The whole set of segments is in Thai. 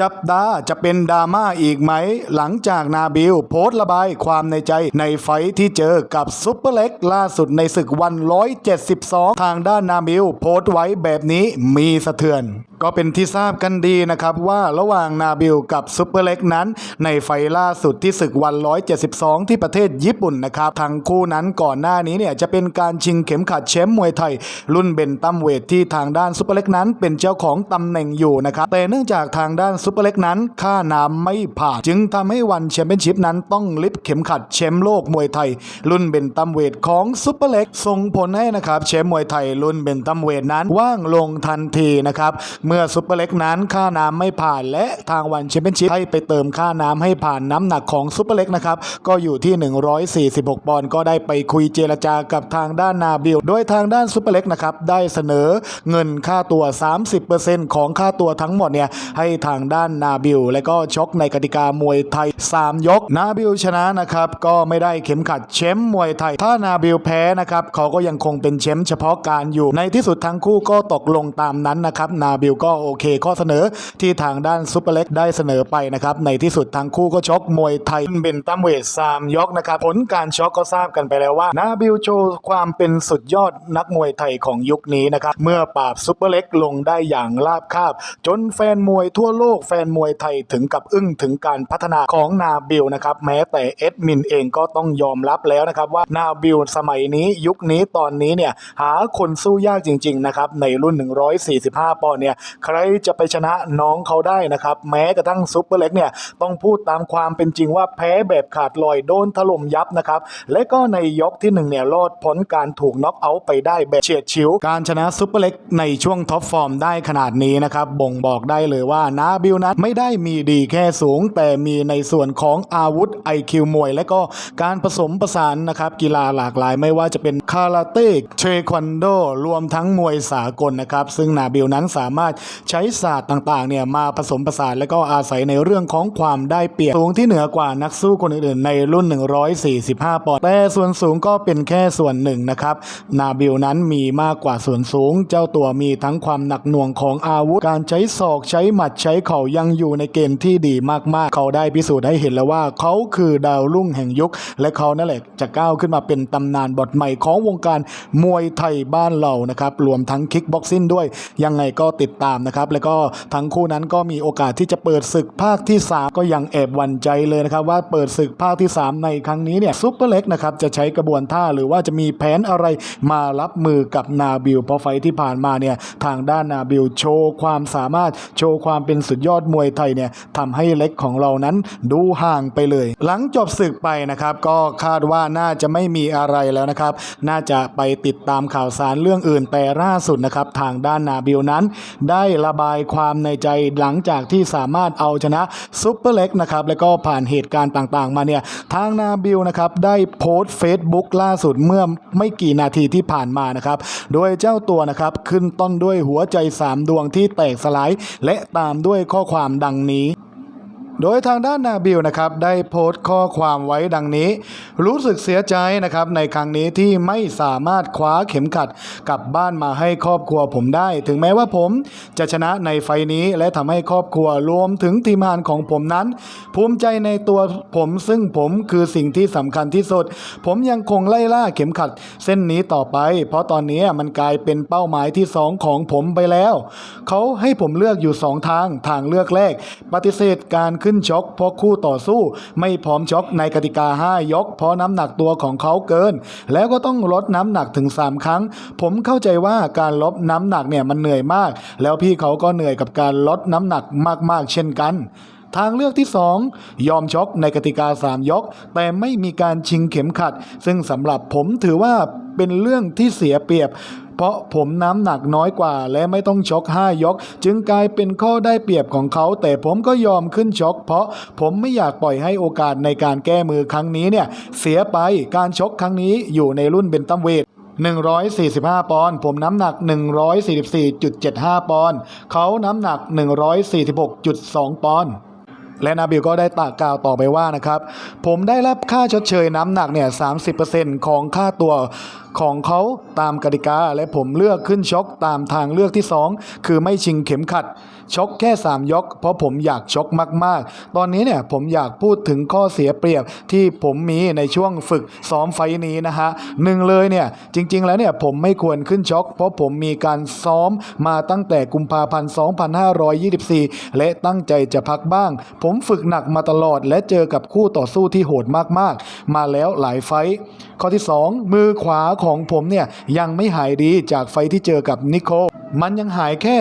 จับตาจะเป็นดราม่าอีกไหม หลังจากนาบิลโพสต์ระบายความในใจในไฟที่เจอกับซุปเปอร์เล็กล่าสุดในศึกวัน 172 ทางด้านนาบิลโพสต์ไว้แบบนี้มีสะเทือนก็เป็นที่ทราบกันดีนะครับว่าระหว่างนาบิลกับซุปเปอร์เล็กนั้น ในไฟล่าสุดที่ศึกวัน 172 ที่ประเทศญี่ปุ่นนะครับทั้งคู่นั้นก่อนหน้านี้เนี่ยจะเป็นการชิงเข็มขัดแชมป์มวยไทย รุ่นเบนตัมเวทที่ทางด้านซุปเปอร์เล็กนั้นเป็นเจ้าของตำแหน่งอยู่นะครับแต่เนื่องจากทางด้านซุปเปอร์เล็กนั้น ค่าน้ำไม่ผ่านจึงทำให้วันแชมเปี้ยนชิพนั้นต้องลิฟเข็มขัดแชมป์โลกมวยไทย รุ่นเบนตัมเวทของซุปเปอร์เล็กส่งผลให้นะครับแชมป์มวยไทยรุ่นเบนตัมเวทนั้นว่างลงทันทีนะครับเมื่อซุปเปอร์เล็กนั้นค่าน้ำไม่ผ่าน และทางวันแชมเปี้ยนชิพให้ไปเติมค่าน้ำให้ผ่านน้ำหนักของซุปเปอร์เล็กนะครับก็อยู่ที่ 146 ปอนด์ก็ได้ไปคุยเจรจากับทางด้านนาบิลโดยทางด้านซุปเปอร์เล็กนะครับได้เสนอเงินค่าตัว 30%ของค่าตัวทั้งหมดเนี่ยให้ทางด้านนาบิลและก็ชกในกติกามวยไทย 3 ยก นาบิลชนะนะครับก็ไม่ได้เข็มขัดแชมป์มวยไทย ถ้านาบิลแพ้นะครับเขาก็ยังคงเป็นแชมป์เฉพาะการอยู่ในที่สุดทั้งคู่ก็ตกลงตามนั้นนะครับนาบิลก็โอเค ข้อเสนอที่ทางด้านซุปเปอร์เล็กได้เสนอไปนะครับในที่สุดทั้งคู่ก็ชกมวยไทยเป็นตั้มเวท3ยกนะครับผลการชกก็ทราบกันไปแล้วว่านาบิลโชว์ความเป็นสุดยอดนักมวยไทยของยุคนี้นะครับเมื่อปราบซุปเปอร์เล็กลงได้อย่างราบคาบ จนแฟนมวยทั่วโลกแฟนมวยไทยถึงกับอึ้งถึงการพัฒนาของนาบิลนะครับแม้แต่เอ็ดมินเองก็ต้องยอมรับแล้วนะครับว่านาบิลสมัยนี้ยุคนี้ตอนนี้เนี่ยหาคนสู้ยากจริงๆนะครับในรุ่น 145ปอนด์เนี่ยใครจะไปชนะน้องเขาได้นะครับ แม้กระทั่งซุปเปอร์เล็กเนี่ยต้องพูดตามความเป็นจริงว่าแพ้แบบขาดลอยโดนถล่มยับนะครับ และก็ในยกที่หนึ่งเนี่ยรอดพ้นการถูกน็อกเอาท์ไปได้แบบเฉียดฉิว การชนะซุปเปอร์เล็กในช่วงท็อปฟอร์มได้ขนาดนี้นะครับบ่งบอกได้เลยว่านาบิลนั้นไม่ได้มีดีแค่สูง แต่มีในส่วนของอาวุธ IQ มวย และก็การผสมผสานนะครับกีฬาหลากหลายไม่ว่าจะเป็นคาราเต้เทควันโดรวมทั้งมวยสากลนะครับ ซึ่งนาบิลนั้นสามารถใช้ศาสตร์ต่างๆเนี่ยมาผสมผสานและก็อาศัยในเรื่องของความได้เปรียบสูงที่เหนือกว่านักสู้คนอื่นๆ ในรุ่น 145 ปอนด์แต่ส่วนสูงก็เป็นแค่ส่วนหนึ่งนะครับ นาบิลนั้นมีมากกว่าส่วนสูง เจ้าตัวมีทั้งความหนักหน่วงของอาวุธ การใช้ศอกใช้หมัดใช้เข่ายังอยู่ในเกณฑ์ที่ดีมากๆ เขาได้พิสูจน์ให้เห็นแล้วว่าเขาคือดาวรุ่งแห่งยุค และเขานั่นแหละจะก้าวขึ้นมาเป็นตำนานบทใหม่ของวงการมวยไทยบ้านเรานะครับรวมทั้งคิกบ็อกซิ่งด้วยยังไงก็ติดตามนะครับแล้วก็ทั้งคู่นั้นก็มีโอกาสที่จะเปิดศึกภาคที่ 3 ก็ยังแอบหวั่นใจเลยนะครับว่าเปิดศึกภาคที่ 3 ในครั้งนี้เนี่ยซุปเปอร์เล็กนะครับจะใช้กระบวนท่าหรือว่าจะมีแผนอะไรมารับมือกับนาบิลเพราะไฟท์ที่ผ่านมาเนี่ยทางด้านนาบิลโชว์ความสามารถโชว์ความเป็นสุดยอดมวยไทยเนี่ยทำให้เล็กของเรานั้นดูห่างไปเลย หลังจบศึกไปนะครับก็คาดว่าน่าจะไม่มีอะไรแล้วนะครับ น่าจะไปติดตามข่าวสารเรื่องอื่นแต่ล่าสุดนะครับทางด้านนาบิลนั้นได้ระบายความในใจหลังจากที่สามารถเอาชนะซุปเปอร์เล็กนะครับแล้วก็ผ่านเหตุการณ์ต่างๆ มาเนี่ยทางนาบิลนะครับได้โพสต์เฟซบุ๊กล่าสุดเมื่อไม่กี่นาทีที่ผ่านมานะครับโดยเจ้าตัวนะครับขึ้นต้นด้วยหัวใจสามดวงที่แตกสลายและตามด้วยข้อความดังนี้ โดยทางด้านนาบิลนะครับได้โพสต์ข้อความไว้ดังนี้ รู้สึกเสียใจนะครับในครั้งนี้ที่ไม่สามารถคว้าเข็มขัดกลับบ้านมาให้ครอบครัวผมได้ ถึงแม้ว่าผมจะชนะในไฟนี้และทำให้ครอบครัวรวมถึงทีมงานของผมนั้น ภูมิใจในตัวผมซึ่งผมคือสิ่งที่สำคัญที่สุด ผมยังคงไล่ล่าเข็มขัดเส้นนี้ต่อไป เพราะตอนนี้มันกลายเป็นเป้าหมายที่สองของผมไปแล้ว เขาให้ผมเลือกอยู่สองทางทางเลือกแรก ปฏิเสธการขึ้นึ้นชกเพราะคู่ต่อสู้ ไม่พร้อมชกในกติกา 5 ยก เพราะน้ำหนักตัวของเขาเกิน แล้วก็ต้องลดน้ำหนักถึง 3 ครั้ง ผมเข้าใจว่าการลดน้ำหนักเนี่ยมันเหนื่อยมาก แล้วพี่เขาก็เหนื่อยกับการลดน้ำหนักมากๆ เช่นกันทางเลือกที่ 2 ยอมชกในกติกา 3 ยก แต่ไม่มีการชิงเข็มขัด ซึ่งสำหรับผมถือว่าเป็นเรื่องที่เสียเปรียบ เพราะผมน้ำหนักน้อยกว่า และไม่ต้องชก5ยก จึงกลายเป็นข้อได้เปรียบของเขา แต่ผมก็ยอมขึ้นชก เพราะผมไม่อยากปล่อยให้โอกาสในการแก้มือครั้งนี้เนี่ยเสียไปการชกครั้งนี้อยู่ในรุ่นเบนตัมเวท145 ปอนด์ผมน้ำหนัก 144.75 ปอนด์เขาน้ำหนัก 146.2 ปอนด์ และนาบิลก็ได้ตากล่าวต่อไปว่านะครับผมได้รับค่าชดเชยน้ำหนักเนี่ย30%ของค่าตัวของเขาตามกติกา และผมเลือกขึ้นชกตามทางเลือกที่ 2 คือไม่ชิงเข็มขัด ชกแค่ 3 ยก เพราะผมอยากชกมาก ๆ ตอนนี้เนี่ยผมอยากพูดถึงข้อเสียเปรียบที่ผมมีในช่วงฝึกซ้อมไฟท์นี้นะฮะหนึ่งเลยเนี่ยจริง ๆ แล้วเนี่ยผมไม่ควรขึ้นชก เพราะผมมีการซ้อมมาตั้งแต่กุมภาพันธ์2524 และตั้งใจจะพักบ้าง ผมฝึกหนักมาตลอด และเจอกับคู่ต่อสู้ที่โหดมากๆ มาแล้วหลายไฟท์ข้อที่ 2 มือขวาของผมเนี่ยยังไม่หายดีจากไฟที่เจอกับนิโค มันยังหายแค่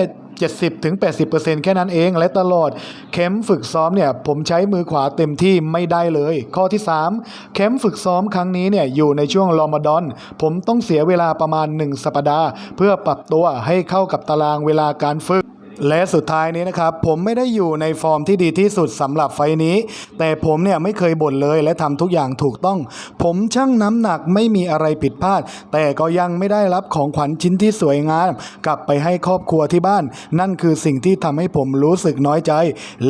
70ถึง80%แค่นั้นเอง และตลอดเข็มฝึกซ้อมเนี่ยผมใช้มือขวาเต็มที่ไม่ได้เลย ข้อที่ 3 เข็มฝึกซ้อมครั้งนี้เนี่ยอยู่ในช่วงรอมฎอน ผมต้องเสียเวลาประมาณ 1 สัปดาห์ เพื่อปรับตัวให้เข้ากับตารางเวลาการฝึก และสุดท้ายนี้นะครับ ผมไม่ได้อยู่ในฟอร์มที่ดีที่สุดสำหรับไฟนี้ แต่ผมเนี่ยไม่เคยบ่นเลยและทำทุกอย่างถูกต้อง ผมชั่งน้ำหนักไม่มีอะไรผิดพลาด แต่ก็ยังไม่ได้รับของขวัญชิ้นที่สวยงาม กลับไปให้ครอบครัวที่บ้าน นั่นคือสิ่งที่ทำให้ผมรู้สึกน้อยใจ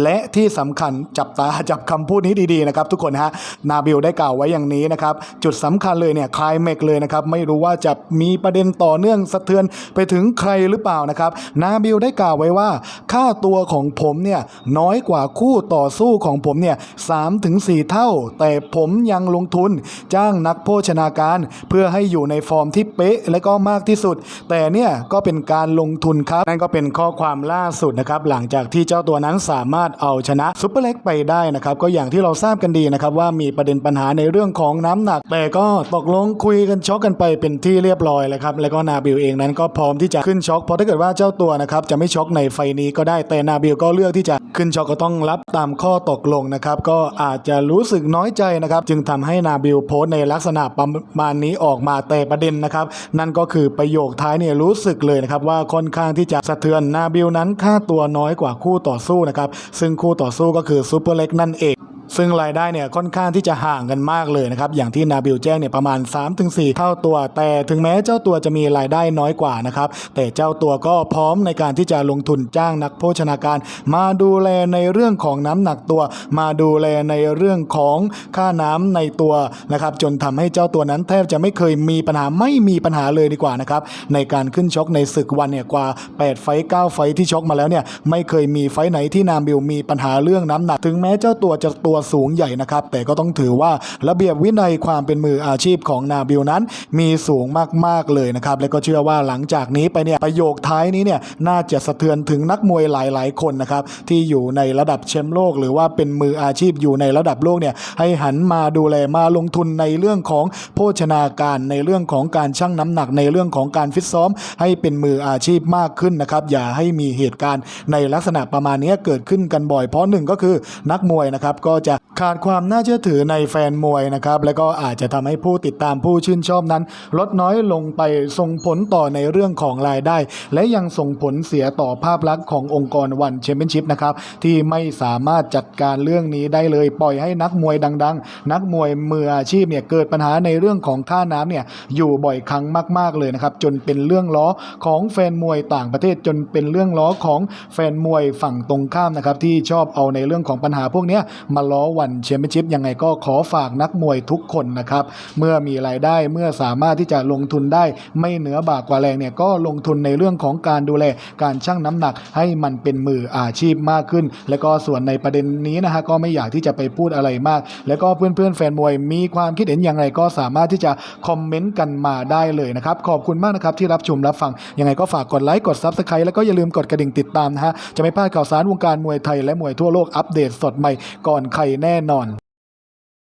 และที่สำคัญจับตาจับคำพูดนี้ดีๆนะครับ ทุกคนฮะนาบิลได้กล่าวไว้อย่างนี้นะครับ จุดสำคัญเลยเนี่ยคลายเมกเลยนะครับไม่รู้ว่าจะมีประเด็นต่อเนื่องสะเทือนไปถึงใครหรือเปล่านะครับนาบิลได้กล่าวไว้ว่าค่าตัวของผมเนี่ยน้อยกว่าคู่ต่อสู้ของผมเนี่ยสามถึงสี่เท่า แต่ผมยังลงทุนจ้างนักโภชนาการ เพื่อให้อยู่ในฟอร์มที่เป๊ะและก็มากที่สุด แต่เนี่ยก็เป็นการลงทุนครับ นั่นก็เป็นข้อความล่าสุดนะครับหลังจากที่เจ้าตัวนั้นสามารถเอาชนะซุปเปอร์เล็กไปได้นะครับก็อย่างที่เราทราบกันดีนะครับว่ามีประเด็นปัญหาในเรื่องของน้ำหนัก แต่ก็ตกลงคุยกันช็อกกันไปเป็นที่เรียบร้อยแล้วครับแล้วก็นาบิลเองนั้นก็พร้อมที่จะขึ้นช็อกเพราะถ้าเกิดว่าเจ้าตัวนะครับจะไม่ช็อกในไฟนี้ก็ได้แต่นาบิลก็เลือกที่จะขึ้นชกก็ต้องรับตามข้อตกลงนะครับก็อาจจะรู้สึกน้อยใจนะครับจึงทำให้นาบิลโพสต์ในลักษณะประมาณนี้ออกมาแต่ประเด็นนะครับ นั่นก็คือประโยคท้ายเนี่ยรู้สึกเลยนะครับว่าค่อนข้างที่จะสะเทือนนาบิลนั้นค่าตัวน้อยกว่าคู่ต่อสู้นะครับซึ่งคู่ต่อสู้ก็คือซูเปอร์เล็กนั่นเอง ซึ่งรายได้เนี่ยค่อนข้างที่จะห่างกันมากเลยนะครับอย่างที่นาบิลแจ้งเนี่ยประมาณ 3-4 เท่าตัว แต่ถึงแม้เจ้าตัวจะมีรายได้น้อยกว่านะครับแต่เจ้าตัวก็พร้อมในการที่จะลงทุนจ้างนักโภชนาการ มาดูแลในเรื่องของน้ำหนักตัว มาดูแลในเรื่องของค่าน้ำในตัวนะครับจนทำให้เจ้าตัวนั้นแทบจะไม่เคยมีปัญหาไม่มีปัญหาเลยดีกว่านะครับในการขึ้นชกในศึกวันเนี่ยกว่า 8 ไฟ9ไฟที่ชกมาแล้วเนี่ยไม่เคยมีไฟไหนที่นาบิลมีปัญหาเรื่องน้ำหนัก ถึงแม้เจ้าตัวจะตัวสูงใหญ่นะครับ แต่ก็ต้องถือว่าระเบียบวินัยความเป็นมืออาชีพของนาบิลนั้น มีสูงมากๆเลยนะครับ และก็เชื่อว่าหลังจากนี้ไปเนี่ยประโยคท้ายนี้เนี่ยน่าจะสะเทือนถึงนักมวยหลายๆ คนนะครับที่อยู่ในระดับแชมป์โลก หรือว่าเป็นมืออาชีพอยู่ในระดับโลกเนี่ยให้หันมาดูแลมาลงทุนในเรื่องของโภชนาการในเรื่องของการชั่งน้ำหนักในเรื่องของการฟิตซ้อม ให้เป็นมืออาชีพมากขึ้นนะครับอย่าให้มีเหตุการณ์ในลักษณะประมาณนี้เกิดขึ้นกันบ่อยเพราะหนึ่งก็คือนักมวยนะครับก็จะขาดความน่าเชื่อถือในแฟนมวยนะครับแล้วก็อาจจะทำให้ผู้ติดตามผู้ชื่นชอบนั้น ลดน้อยลงไปส่งผลต่อในเรื่องของรายได้ และยังส่งผลเสียต่อภาพลักษณ์ขององค์กรวันแชมเปี้ยนชิพนะครับที่ไม่สามารถจัดการเรื่องนี้ได้เลย ปล่อยให้นักมวยดัง ๆ นักมวยมืออาชีพเนี่ยเกิดปัญหาในเรื่องของค่าน้ำเนี่ยอยู่บ่อยครั้งมาก ๆเลยนะครับจนเป็นเรื่องล้อของแฟนมวยต่างประเทศจนเป็นเรื่องล้อของแฟนมวยฝั่งตรงข้ามนะครับที่ชอบเอาในเรื่องของปัญหาพวกนี้มาล้อวันแชมเปี้ยนชิพยังไงก็ขอฝากนักมวยทุกคนนะครับ เมื่อมีรายได้เมื่อสามารถที่จะลงทุนได้ไม่เหนือบากกว่าแรงเนี่ยก็ลงทุนในเรื่องของการดูแลการชั่งน้ำหนักให้มันเป็นมืออาชีพมากขึ้น แล้วก็ส่วนในประเด็นนี้นะฮะก็ไม่อยากที่จะไปพูดอะไรมาก แล้วก็เพื่อนๆแฟนมวยมีความคิดเห็นอย่างไรก็สามารถที่จะคอมเมนต์กันมาได้เลยนะครับ ขอบคุณมากนะครับที่รับชมรับฟัง ยังไงก็ฝากกดไลค์กดซับสไครต์แล้วก็อย่าลืมกดกระดิ่งติดตามนะฮะจะไม่พลาดข่าวสารวงการมวยไทยและมวยทั่วโลกอัปเดตสดใหม่ก่อนใครแน่นอน